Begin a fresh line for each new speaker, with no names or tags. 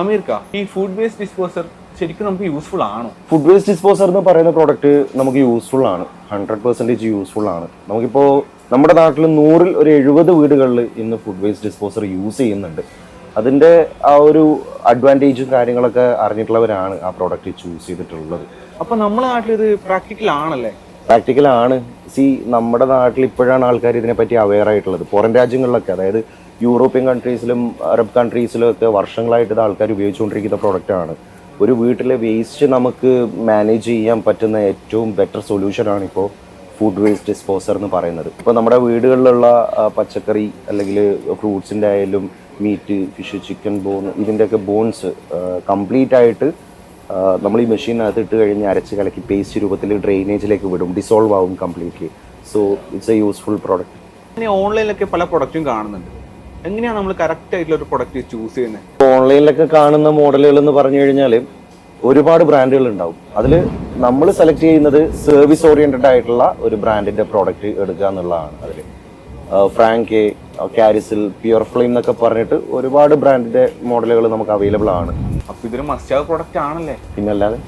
അമീർക്ക ഈ food waste disposer ശരിക്കും നമുക്ക് യൂസ്ഫുൾ ആണോ?
ഫുഡ് വേസ്റ്റ് ഡിസ്പോസർ എന്ന് പറയുന്ന പ്രോഡക്റ്റ് നമുക്ക് യൂസ്ഫുൾ ആണ്. ഹൺഡ്രഡ് പെർസെന്റേജ് യൂസ്ഫുൾ ആണ്. നമുക്കിപ്പോൾ നമ്മുടെ നാട്ടിൽ നൂറിൽ ഒരു എഴുപത് വീടുകളിൽ ഇന്ന് ഫുഡ് വേസ്റ്റ് ഡിസ്പോസർ യൂസ് ചെയ്യുന്നുണ്ട്. അതിന്റെ ആ ഒരു അഡ്വാന്റേജും കാര്യങ്ങളൊക്കെ അറിഞ്ഞിട്ടുള്ളവരാണ് ആ പ്രോഡക്റ്റ് ചൂസ് ചെയ്തിട്ടുള്ളത്.
അപ്പോൾ നമ്മുടെ നാട്ടിൽ ഇത് പ്രാക്ടിക്കൽ ആണല്ലേ?
പ്രാക്ടിക്കൽ ആണ്. സി നമ്മുടെ നാട്ടിൽ ഇപ്പോഴാണ് ആൾക്കാർ ഇതിനെപ്പറ്റി അവെയർ ആയിട്ടുള്ളത്. പുറം രാജ്യങ്ങളിലൊക്കെ അതായത് യൂറോപ്യൻ കൺട്രീസിലും അറബ് കൺട്രീസിലും ഒക്കെ വർഷങ്ങളായിട്ട് ഇത് ആൾക്കാർ ഉപയോഗിച്ചുകൊണ്ടിരിക്കുന്ന പ്രോഡക്റ്റാണ് ഒരു വീട്ടിലെ വേസ്റ്റ് നമുക്ക് മാനേജ് ചെയ്യാൻ പറ്റുന്ന ഏറ്റവും ബെറ്റർ സൊല്യൂഷനാണ് ഇപ്പോൾ ഫുഡ് വേസ്റ്റ് ഡിസ്പോസർ എന്ന് പറയുന്നത്. ഇപ്പോൾ നമ്മുടെ വീടുകളിലുള്ള പച്ചക്കറി അല്ലെങ്കിൽ ഫ്രൂട്ട്സിന്റെ ആയാലും മീറ്റ് ഫിഷ് ചിക്കൻ ബോൺ ഇതിന്റെയൊക്കെ ബോൺസ് കംപ്ലീറ്റ് ആയിട്ട് നമ്മൾ ഈ മെഷീനകത്ത് ഇട്ട് കഴിഞ്ഞ് അരച്ച് കലക്കി പേസ്റ്റ് രൂപത്തിൽ ഡ്രെയിനേജിലേക്ക് വിടും ഡിസോൾവ് ആവും completely so it's a useful product
ഇനി ഓൺലൈനിലൊക്കെ പല പ്രൊഡക്റ്റും കാണുന്നുണ്ട്. എങ്ങനെയാണ് നമ്മൾ കറക്റ്റ് ആയിട്ടുള്ള ഒരു പ്രൊഡക്റ്റ് ചൂസ് ചെയ്യുന്നത്
ഓൺലൈനിലൊക്കെ കാണുന്ന മോഡലുകൾ എന്ന് പറഞ്ഞു കഴിഞ്ഞാൽ ഒരുപാട് ബ്രാൻഡുകൾ ഉണ്ടാവും. അതിൽ നമ്മൾ സെലക്ട് ചെയ്യുന്നത് സർവീസ് ഓറിയന്റഡ് ആയിട്ടുള്ള ഒരു ബ്രാൻഡിന്റെ പ്രോഡക്റ്റ് എടുക്കുക എന്നുള്ളതാണ് അതിൽ ഫ്രാങ്കെ കാരിസിൽ പ്യുർ ഫ്ലെയിം എന്നൊക്കെ പറഞ്ഞിട്ട് ഒരുപാട് ബ്രാൻഡിന്റെ മോഡലുകൾ നമുക്ക് അവൈലബിൾ ആണ്.
അപ്പൊ ഇതൊരു മസ്റ്റാവ് പ്രൊഡക്റ്റ് ആണല്ലേ?
പിന്നല്ലാതെ?